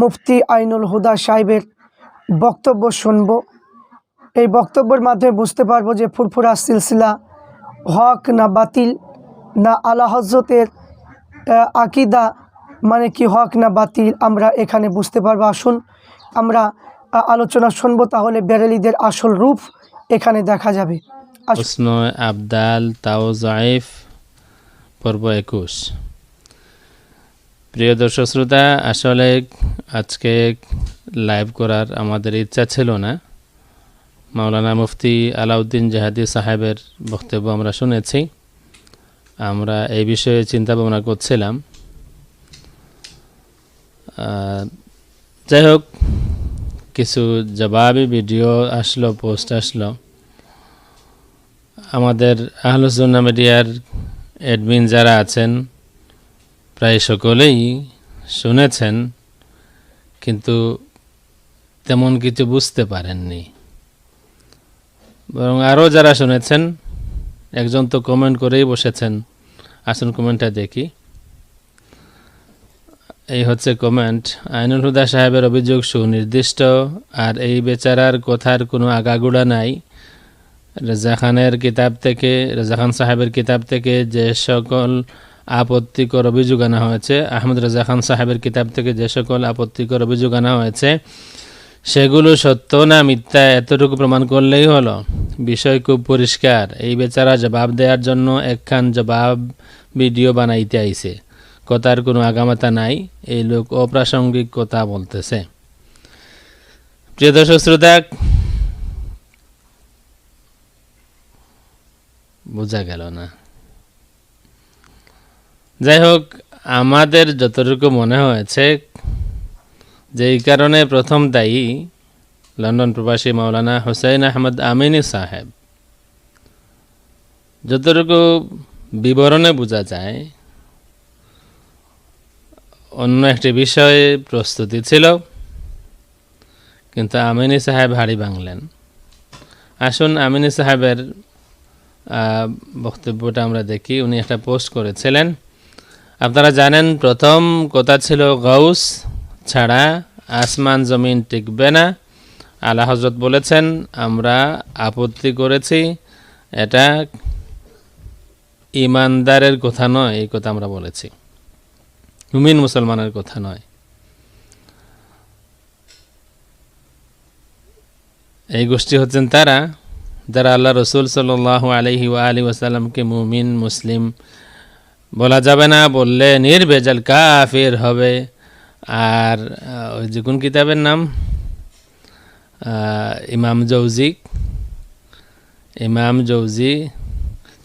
মুফতি আইনুল হুদা সাহেবের বক্তব্য শুনব। এই বক্তব্যের মাধ্যমে বুঝতে পারব যে ফুরফুরা সিলসিলা হক না বাতিল, না আলা হজরতের আকিদা মানে কি হক না বাতিল আমরা এখানে বুঝতে পারব। আসুন আমরা আলোচনা শুনব, তাহলে বেরেলিদের আসল রূপ এখানে দেখা যাবে। আবদাল তাও জাইফ পর্ব একুশ। প্রিয় দর্শক শ্রোতা, আসলে আজকে লাইভ করার আমাদের ইচ্ছা ছিল না। মাওলানা মুফতি আলাউদ্দিন জাহাদি সাহেবের বক্তব্য আমরা শুনেছি। আমরা এই বিষয়ে চিন্তা ভাবনা করছিলাম যাই হোক, কিছু জবাবি ভিডিও আসলো, পোস্ট আসলো। আমাদের আহলুসুন্না মিডিয়ার অ্যাডমিন যারা আছেন প্রায় সকলেই শুনেছেন, কিন্তু তেমন কিছু বুঝতে পারেননি। বরং আরও যারা শুনেছেন, একজন তো কমেন্ট করেই বসেছেন। আসুন কমেন্টটা দেখি। এই হচ্ছে কমেন্ট, আইনুল হুদা সাহেবের অভিযোগ সুনির্দিষ্ট, আর এই বেচারার কথার কোনো আগাগোড়া নাই। রেজা খানের কিতাব থেকে, রেজা খান সাহেবের কিতাব থেকে যে সকল আপত্তিকর অভিযোগ আনা হয়েছে। আহমদ রাজা খান সাহেবের কিতাব থেকে যে সকল আপত্তিকর অভিযোগ আনা হয়েছে, সেগুলো সত্য না মিথ্যা এতটুকু প্রমাণ করলেই হলো। বিষয় খুব পরিষ্কার। এই বেচারা জবাব দেওয়ার জন্য একখান জবাব ভিডিও বানাইতে আইছে। কথার কোনো আগামাতা নাই। এই লোক অপ্রাসঙ্গিক কথা বলতেছে। প্রিয় দর্শক শ্রোতা, বোঝা গেল না। যাই হোক আমাদের যতটুকু মনে হয়েছে, যে এই কারণে প্রথম দায়ী লন্ডন প্রবাসী মাওলানা হুসাইন আহমদ আমিনী সাহেব। যতটুকু বিবরণে বোঝা যায়, অন্য একটি বিষয়ে প্রস্তুতি ছিল, কিন্তু আমিনী সাহেব হাড়ি ভাঙলেন। আসুন আমিনী সাহেবের বক্তব্যটা আমরা দেখি, উনি একটা পোস্ট করেছিলেন। আপনারা জানেন, প্রথম কথা ছিল গৌস ছাড়া আসমান জমিন টিকবে না। আলা হজরত বলেছেন, আমরা আপত্তি করেছি, এটা ইমানদারের কথা নয়, এই কথা আমরা বলেছি। মুমিন মুসলমানের কথা নয়। এই গোষ্ঠী হচ্ছেন তারা, যারা আল্লাহ রসুল সাল আলহি আলী ওয়াসাল্লামকে মুমিন, মুসলিম বলা যাবে না, বললে নির্ভেজাল কাফের হবে। আর ওই যে কোন কিতাবের নাম? ইমাম জৌজি ইমাম জৌজি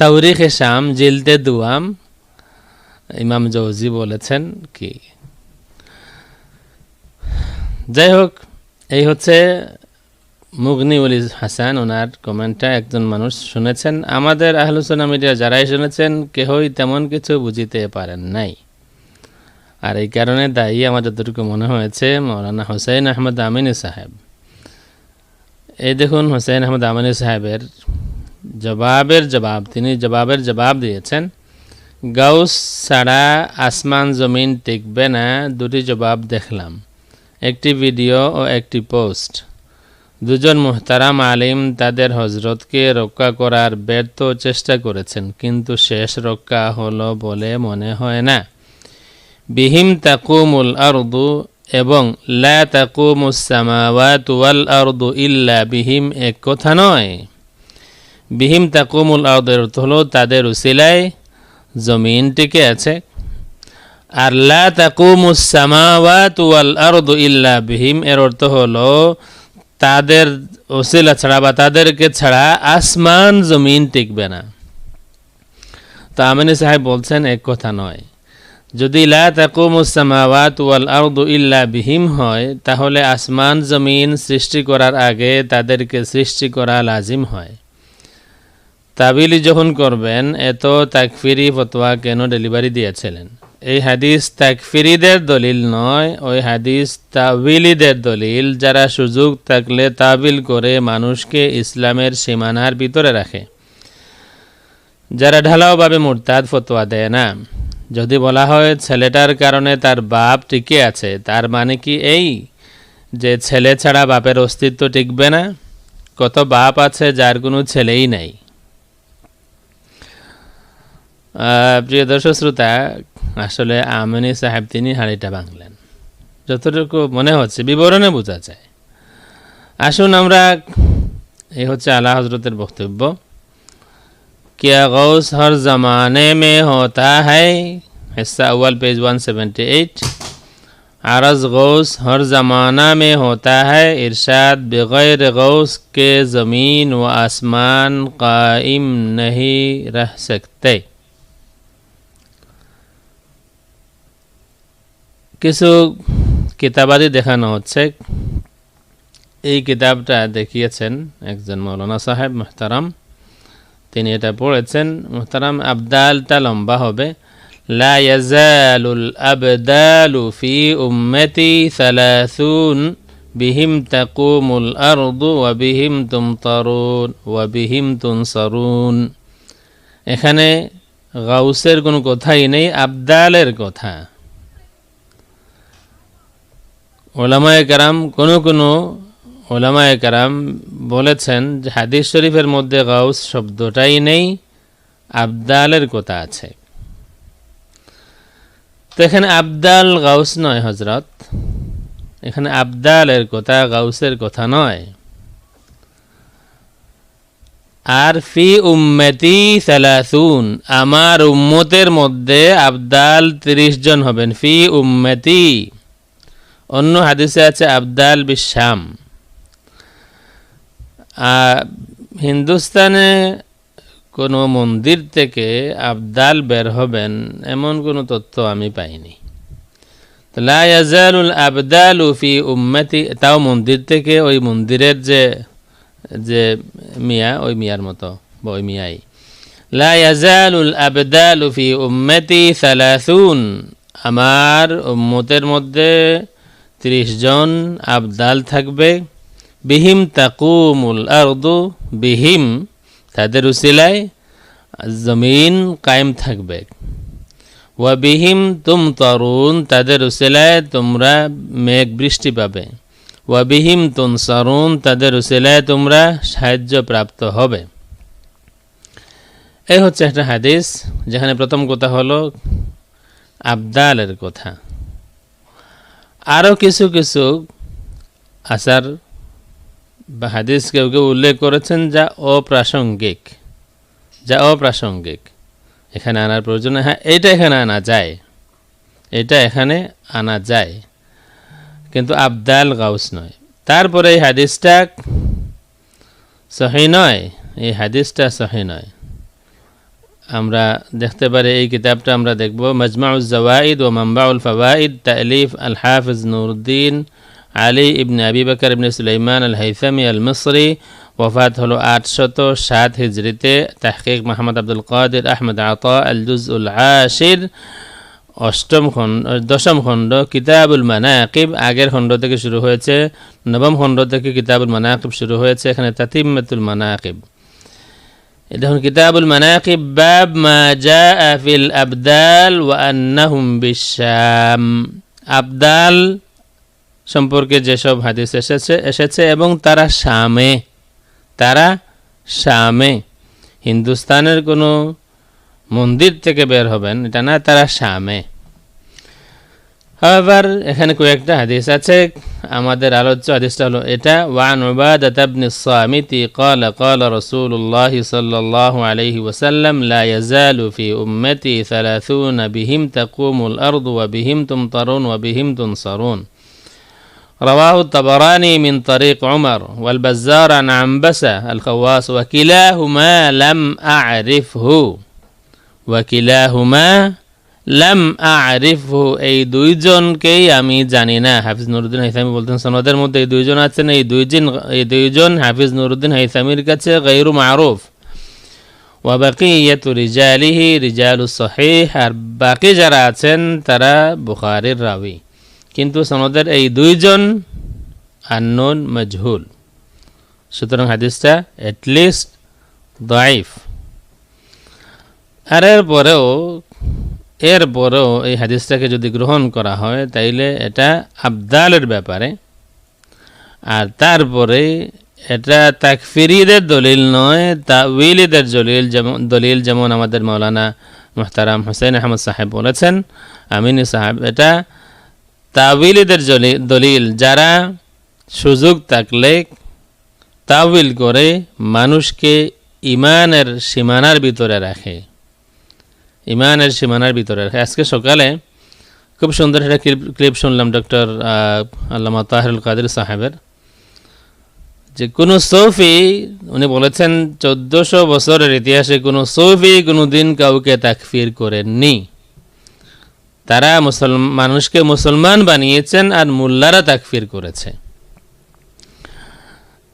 তাউরিখ শাম জিলতে দুয়াম, ইমাম জৌজি বলেছেন কি? যাই হোক, এই হচ্ছে মুগনি উলি হাসান, ওনার কমেন্টটা একজন মানুষ শুনেছেন। আমাদের আহলুসোনা মিডিয়া যারাই শুনেছেন, কেহই তেমন কিছু বুঝিতে পারেন নাই। আর এই কারণে দায়ী আমার যতটুকু মনে হয়েছে, মৌলানা হোসেন আহমদ আমিনী সাহেব। এই দেখুন হোসেন আহমদ আমিনী সাহেবের জবাবের জবাব, তিনি জবাবের জবাব দিয়েছেন, গাউস ছাড়া আসমান জমিন টিকবে না দুটি জবাব দেখলাম, একটি ভিডিও ও একটি পোস্ট। দুজন মুহতারাম আলিম তাদের হজরতকে রক্ষা করার ব্যর্থ চেষ্টা করেছেন, কিন্তু শেষ রক্ষা হলো বলে মনে হয় না। বিহিম তাকুমুল আরদু এবং লা তাকুমুস সামাওয়াত ওয়াল আরদু ইল্লা বিহিম এক কথা নয়। বিহিম তাকুমুল আরদের অর্থ হলো তাদের উসিলায় জমিন টিকে আছে। আর লা তাকুমুস সামাওয়াত ওয়াল আরদু ইল্লা বিহিম এর অর্থ হলো তাদের ওসিলা ছাড়া বা তাদেরকে ছাড়া আসমান জমিন টিকবে না। তো আমিনী সাহেব বলছেন, এক কথা নয়। যদি লা তাকুমুসামাওয়াত ওয়াল আরদু ইল্লা বিহিম হয়, তাহলে আসমান জমিন সৃষ্টি করার আগে তাদেরকে সৃষ্টি করা লাজিম হয়। তাবিলি যখন করবেন, এত তাকফিরি ফতোয়া কেন ডেলিভারি দিয়েছিলেন? এই হাদিস তাকফিরিদের দলিল নয়, ওই হাদিস তাবিলিদের দলিল। যারা সুযোগ থাকলে তাবিল করে মানুষকে ইসলামের সীমানার ভিতরে রাখে। যারা ঢালাওভাবে মুরতাদ ফতোয়া দেয় না। যদি বলা হয় ছেলেটার কারণে তার বাপ টিকে আছে, তার মানে কি এই যে ছেলে ছাড়া বাপের অস্তিত্ব টিকবে না? কত বাপ আছে যার কোনো ছেলেই নাই। প্রিয় দর্শক, শ্রোতা আসলে আমিনী সাহেব, তিনি হাড়িটা ভাঙলেন। যতটুকু মনে হচ্ছে, বিবরণে বোঝা যায়। আসুন আমরা এই হচ্ছে আলা হজরতের বক্তব্য। কিয়া গৌস হর জমানে মে হতা হাই হেসা ওয়াল পেজ ওয়ান সেভেন্টি এইট আরজ গৌস হর জমানা মে হতা ہے ইরশাদ بغیر গৌস কে জমিন ও আসমান কায়িম নহি রহ সকতে। কিছু কিতাবাদি দেখানো হচ্ছে। এই কিতাবটা দেখিয়েছেন একজন মৌলানা সাহেব মোহতারাম। তিনি এটা পড়েছেন, মোহতারাম, আবদালটা লম্বা হবে। বিহিম তাকুমুল এখানে গাউসের কোনো কথাই নেই, আবদালের কথা। ওলামায়ে কারাম, কোনো কোনো ওলামায়ে কারাম বলেছেন যে হাদিস শরীফের মধ্যে গাউস শব্দটাই নেই, আবদালের কথা আছে। তো এখানে আবদাল গাউস নয় হজরত এখানে আবদালের কথা গাউসের কথা নয়। আর ফি উম্মতি সালাসুন, আমার উম্মতের মধ্যে আবদাল তিরিশ জন হবেন, ফি উম্মতি। অন্য হাদিসে আছে আবদাল বিশাম। হিন্দুস্তানে কোনো মন্দির থেকে আবদাল বের হবেন এমন কোনো তথ্য আমি পাইনি। লা আবদালু ফি উম্মতি, তাও মন্দির থেকে ওই মন্দিরের যে যে মিয়া, ওই মিয়ার মতো, বা ওই মিয়াই। লা আবদালু ফি উম্মতি সালাসুন, আমার উম্মতের মধ্যে ত্রিশ জন আবদাল থাকবে। বিহিম তাকুমুল আরদু, বিহিম তাদের উসিলায় জমিন কায়েম থাকবে। ওয়া বিহিম তুম তরুণ তাদের উসিলায় তোমরা মেঘ বৃষ্টি পাবে। ওয়া বিহিম তুন সরুন, তাদের উসিলায় তোমরা সাহায্য প্রাপ্ত হবে। এই হচ্ছে একটা হাদিস, যেখানে প্রথম কথা হলো আবদালের কথা। আরও কিছু কিছু আসার বা হাদিস কেউ কেউ উল্লেখ করেছেন যা অপ্রাসঙ্গিক যা অপ্রাসঙ্গিক। এখানে আনার প্রয়োজন হ্যাঁ এটা এখানে আনা যায়। এটা এখানে আনা যায়। কিন্তু আবদাল গাউস নয়। তারপরে এই হাদিসটা সহি নয়। এই হাদিসটা সহি নয়। আমরা দেখতে পারি, এই কিতাবটা আমরা দেখব। মজমাউজ জওয়াইদ ও মাম্বাউল ফওয়াইদ তালিফ আল হাফিজ নুরুদ্দিন আলী ইবনে আবি বকর ইবনে সুলাইমান আল হাইসামি আল মিসরি ওফাত হলো আটশত সাত হিজরিতে তাহকিক মোহাম্মদ আব্দুল কাদের আহমদ আতা আল জুজ উল আশির অষ্টম খণ্ড দশম খণ্ড কিতাবুল মানাকিব, আগের খণ্ড থেকে শুরু হয়েছে, নবম খণ্ড থেকে কিতাবুল মানাকিব শুরু হয়েছে, এখানে তাতিম্মাতুল মানাকিব। দেখুন কিতাবুল মানাকিব, বাব মা জা ফিল আবদাল ওয়া আন্নাহুম বিশাম। আবদাল সম্পর্কে যেসব হাদিস এসেছে এসেছে এবং তারা শামে তারা শামে। হিন্দুস্তানের কোনো মন্দির থেকে বের হবেন, এটা না, তারা শামে। আবার এখানে কয়েকটা হাদিস আছে। আমাদের আলোচ্য হাদিসটা হলো এটা ওয়ান উবাদাত ইবনে সামিতি قال قال رسول الله صلى الله عليه وسلم لا يزال في أمتي ثلاثون بهم تقوم الأرض وبهم تمطرون وبهم تنصرون رواه الطبراني من طريق عمر والبزار عن عنبسة الخواص وكلاهما لم أعرفه وكلاهما লাম আরিফহু এই দুইজনকেই আমি জানি না। হাফিজ নুরুদ্দিন হাইসামি বলতেন, সনদের মধ্যে এই দুইজন আছেন, এই দুইজন এই দুইজন হাফিজ নুরুদ্দিন হাইসামির কাছে গৈরু মারুফ। ওয়াবাকিয়াতু রিজালিহি, রিজালু সহিহ, আর বাকি যারা আছেন, তারা বুখারির রাবি কিন্তু সনদের এই দুইজন আননোন মজহুল। সুতরাং হাদিসটা অ্যাটলিস্ট দাইফ আর এর পরেও এরপরেও এই হাদিসটাকে যদি গ্রহণ করা হয়, তাইলে এটা আবদালের ব্যাপারে। আর তারপরে এটা তাকফিরিদের দলিল নয় তাউইলিদের দলিল যেমন দলিল যেমন আমাদের মৌলানা মোহতারাম হোসেন আহমদ সাহেব বলেছেন, আমিনী সাহেব, এটা তাউইলিদের জলি- দলিল। যারা সুযোগ থাকলে তাউইল করে, মানুষকে ইমানের সীমানার ভিতরে রাখে। ইমানের সীমানার ভিতরে আজকে সকালে খুব সুন্দর একটা ক্লিপ শুনলাম ডক্টর আল্লামা তাহরুল কাদের সাহেবের। যে কোনো সৌফি, উনি বলেছেন, চোদ্দশো বছরের ইতিহাসে কোনো সৌফি কোনো দিন কাউকে তাকফির করেননি। তারা মুসলমান, মানুষকে মুসলমান বানিয়েছেন আর মোল্লারা তাকফির করেছে।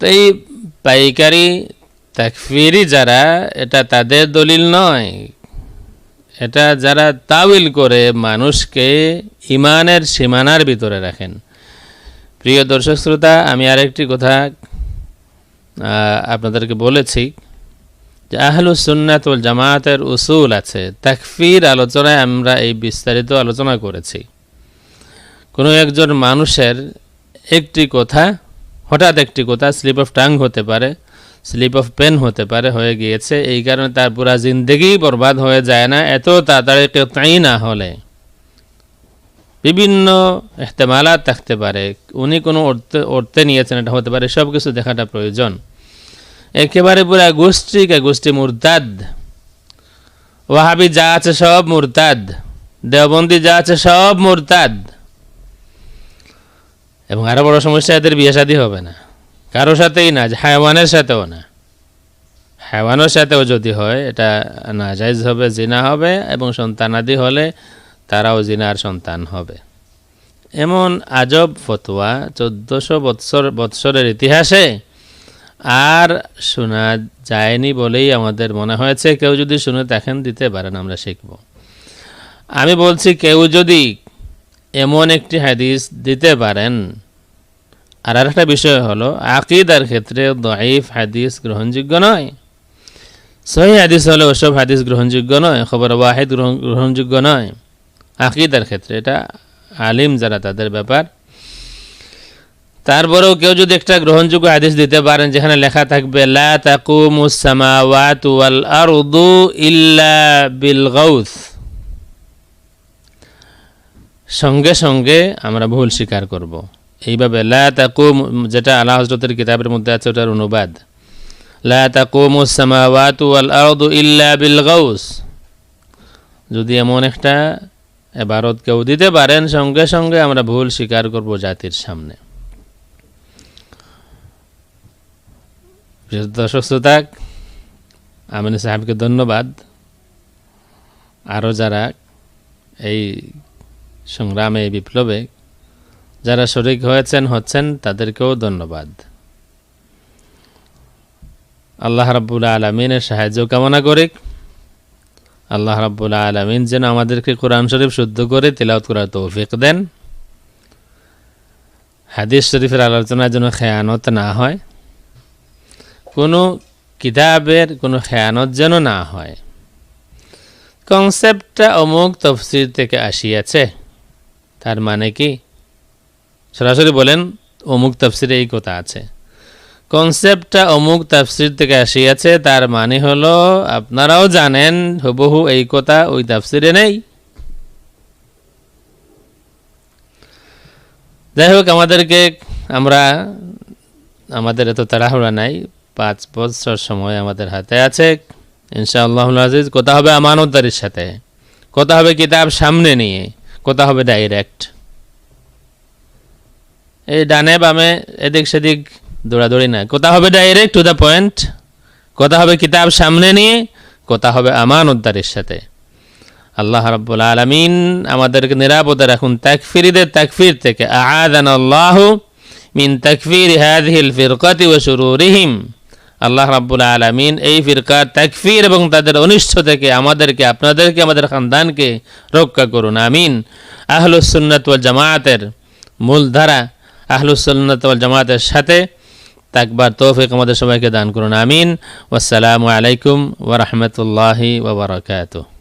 তো এই পাইকারি তাকফিরি যারা, এটা তাদের দলিল নয়। এটা যারা তাবিল করে মানুষকে ইমানের সীমানার ভিতরে রাখেন। প্রিয় দর্শক শ্রোতা, আমি আরেকটি কথা আপনাদেরকে বলেছি যে আহলুস সুন্নাত জামায়াতের উসুল আছে। তাকফির আলোচনায় আমরা এই বিস্তারিত আলোচনা করেছি। কোনো একজন মানুষের একটি কথা, হঠাৎ একটি কথা, স্লিপ অফ টাং হতে পারে স্লিপ অফ পেন হতে পারে, হয়ে গিয়েছে। এই কারণে তার পুরা জিন্দগি বরবাদ হয়ে যায় না, এত তাড়াতাড়ি কেউ না হলে। বিভিন্ন এহতেমালাত থাকতে পারে। উনি কোনো অর্থে অর্থে নিয়েছেন, এটা হতে পারে সব কিছু দেখাটা প্রয়োজন। একেবারে পুরা গোষ্ঠী কে গোষ্ঠী মুরতাদ। ওয়াহাবি যা আছে সব মুরতাদ। দেওবন্দি যা আছে সব মুরতাদ। এবং আরও বড় সমস্যা, এদের বিয়ে শাদী হবে না। কারও সাথেই না, হায়ওয়ানের সাথেও না। হায়ওয়ানের সাথেও যদি হয়, এটা নাজাইজ হবে, জিনা হবে এবং সন্তানাদি হলে তারাও জিনার সন্তান হবে। এমন আজব ফতোয়া চোদ্দশো বৎসর, বৎসরের ইতিহাসে আর শোনা যায়নি বলেই আমাদের মনে হয়েছে। কেউ যদি শুনে দেখেন, দিতে পারেন, আমরা শিখব। আমি বলছি, কেউ যদি এমন একটি হাদিস দিতে পারেন আর আরেকটা বিষয় হলো, আকিদার ক্ষেত্রে দঈফ হাদিস গ্রহণযোগ্য নয়। সহি হাদিস হলে, ওসব হাদিস গ্রহণযোগ্য নয়, খবর ওয়াহিদ গ্রহণ- গ্রহণযোগ্য নয়। আকিদার ক্ষেত্রে এটা আলিম যারা, তাদের ব্যাপার। তারপরেও কেউ যদি একটা গ্রহণযোগ্য হাদিস দিতে পারেন, যেখানে লেখা থাকবে, লা ইল্লা বিল সঙ্গে সঙ্গে আমরা ভুল স্বীকার করব। এইভাবে, লা তাকুম যেটা আল্লাহ হজরতের কিতাবের মধ্যে আছে, ওটার অনুবাদ। লা তাকুমুস সামাওয়াতু ওয়াল আরদু ইল্লা বিল গাউস যদি এমন একটা এবারত কেউ দিতে পারেন, সঙ্গে সঙ্গে আমরা ভুল স্বীকার করব জাতির সামনে। দর্শক শ্রোতা আমিন সাহেবকে ধন্যবাদ। আরও যারা এই সংগ্রামে বিপ্লবে যারা শরিক হয়েছেন, হচ্ছেন, তাদেরকেও ধন্যবাদ। আল্লাহ রাব্বুল আলমিনের সাহায্য কামনা করি। আল্লাহ রাব্বুল আলমিন যেন আমাদেরকে কোরআন শরীফ শুদ্ধ করে তিলাওত করার তৌফিক দেন। হাদিস শরীফের আলোচনার জন্য খেয়ানত না হয়। কোনো কিতাবের কোনো খেয়ানত যেন না হয়। কনসেপ্টটা অমুক তফসির থেকে আসিয়াছে। তার মানে কি? সরাসরি বলেন, অমুক তফসিরে এই কথা আছে। কনসেপ্টটা অমুক তাফসির থেকে আসিয়াছে, তার মানে হলো আপনারাও জানেন হুবহু এই কথা ওই তাফসিরে নেই। যাই হোক, আমাদেরকে আমরা, আমাদের এত তাড়াহুড়া নাই, পাঁচ বছর সময় আমাদের হাতে আছে। ইনশাআল্লাহ আজিজ, কথা হবে আমানতদারির সাথে। কথা হবে কিতাব সামনে নিয়ে, কথা হবে ডাইরেক্ট এই ডানে বামে এদিক সেদিক দৌড়াদৌড়ি না কথা হবে ডাইরেক্ট টু দ্য পয়েন্ট কথা হবে কিতাব সামনে নিয়ে, কথা হবে আমান উদ্দারের সাথে। আল্লাহ রাব্বুল আলামিন আমাদেরকে নিরাপদে রাখুন। তাকফিরিদের তাকফির থেকে। আআদান আল্লাহ মিন তাকফির হাযিহিল ফিরকাতি ওয়া শুরুরিহিম। আল্লাহ রাব্বুল আলামিন এই ফিরকার তাকফির এবং তাদের অনিষ্ট থেকে আমাদেরকে, আপনাদেরকে, আমাদের খানদানকে রক্ষা করুন। আমিন। আহলুস সুন্নাত ওয়াল জামায়াতের মূলধারা আহলুস জামাতের সাথে। তাকবার তৌফিক আমাদের সবাইকে দান করুন। আমিন। ওসালামু আলাইকুম ওরহমতুল্লাহি বারাকাতুহু।